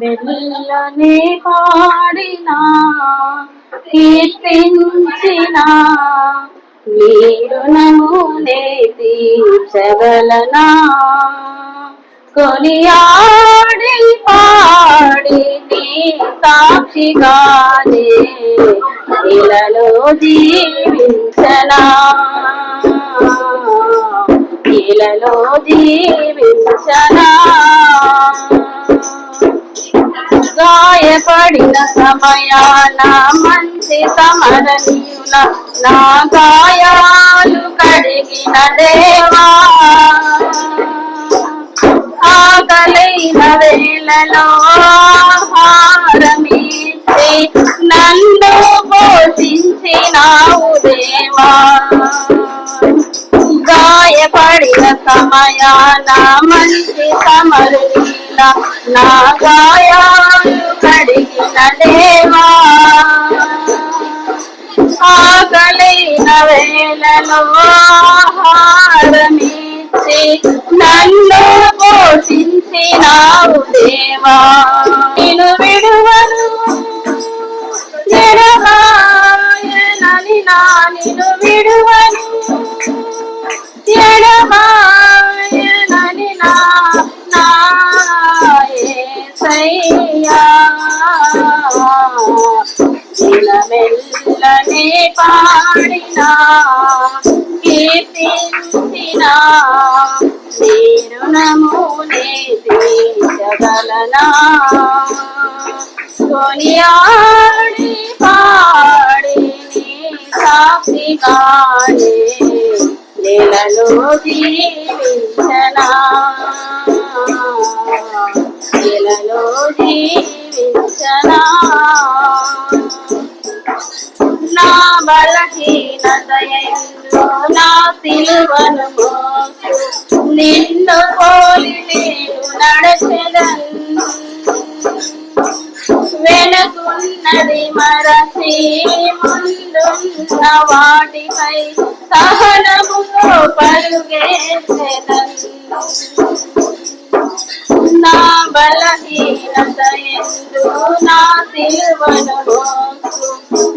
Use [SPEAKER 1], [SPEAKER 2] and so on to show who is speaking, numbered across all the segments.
[SPEAKER 1] మెల్లనే పాడినా కీర్తించిన మీరు నమూనే తీర్చగలనా కొనియాడి పాడి సాక్షిగానే ఇలలో జీవించనా? నీలలో జీవించనా? గాయపడిన సమయాన మంచి సమరణీయుల నా గాయాలు కడిగిన దేవా. ఆకలైన వేళలో సమయాన మంచి సమరుల నా కడిగిన దేవా. ఆకలైన వేళలో ఆహారమిచ్చి నన్ను పోషించినావు దేవా. నేను విడువను ఎడబాయనని నా నిన్ను పాడినా కీర్తించిన నేను నమూనే తీర్చగలనా కొనియాడి పాడి నీ సాక్షిగానే నెలలో జీవించనా నా నా సిలువను మోసు. నిన్ను పోలి నేను వెనకున్నది మరచి ముందున్న వాటిపై సహనముతో పరుగేసెదన్ నా బలహీనత ఎందు నా సిలువను మోసు.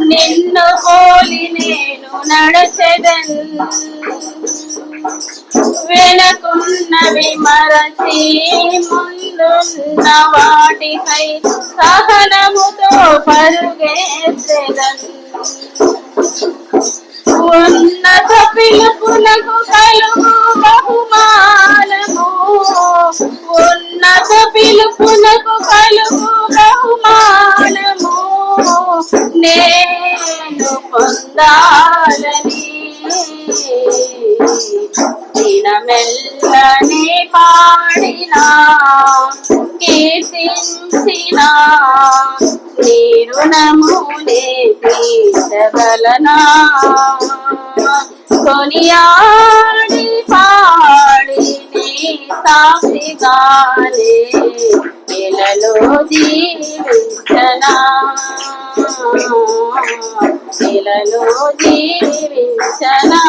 [SPEAKER 1] నిన్ను పోలి నేను నడచెదన్. వెనకున్నవి మరచి ముందున్న వాటిపై సహనముతో పరుగేసెదన్ ఉన్నత పిలుపులకు కలుగు బహుమానము. ఉన్నత పిలుపులకు కలుగు బహుమానము. నే పొందాలని దినమెల్లని పాడినా కీర్తించిన నీరు నమూనే తీర్చగలనా? కొనియాడి పాడి సాక్షిగానే నెలలో జీవించనా? నెలలో జీవించనా?